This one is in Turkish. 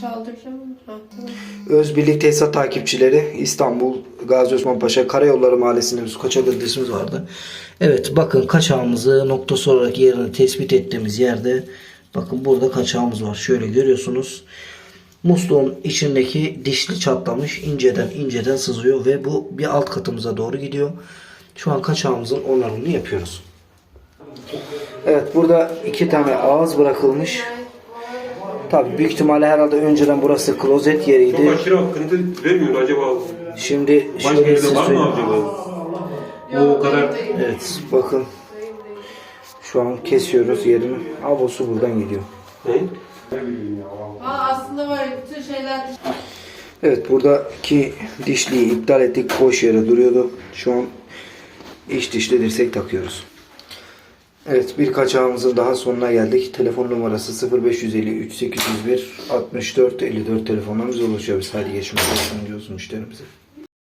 Çaldıracağım. Tamam. Özbirlik Tesisat takipçileri İstanbul Gazi Osman Paşa Karayolları Mahallesi'nde bir kaçak adresimiz vardı. Evet bakın kaçağımızı noktası olarak yerini tespit ettiğimiz yerde bakın burada kaçağımız var. Şöyle görüyorsunuz. Musluğun içindeki dişli çatlamış inceden inceden sızıyor ve bu bir alt katımıza doğru gidiyor. Şu an kaçağımızın onarımını yapıyoruz. Evet burada iki tane ağız bırakılmış. Tabii büyük ihtimalle herhalde önceden burası klozet yeriydi. Çok aşırı akıntı vermiyor acaba. Şimdi Başka şöyle yerde var mı söyleyeyim. acaba? O kadar Evet bakın. Şu an kesiyoruz yerini. Abosu buradan gidiyor. ne? Ha, aslında var ya, bütün şeyler Evet buradaki dişliği iptal ettik. Boş yere duruyordu. Şu an iç dişli dirsek takıyoruz. Evet bir kaçağımızın daha sonuna geldik. Telefon numarası 0553 801 64 54 telefonlarımız ulaşıyor. Biz hadi geçmiş olsun diyoruz müşterimize.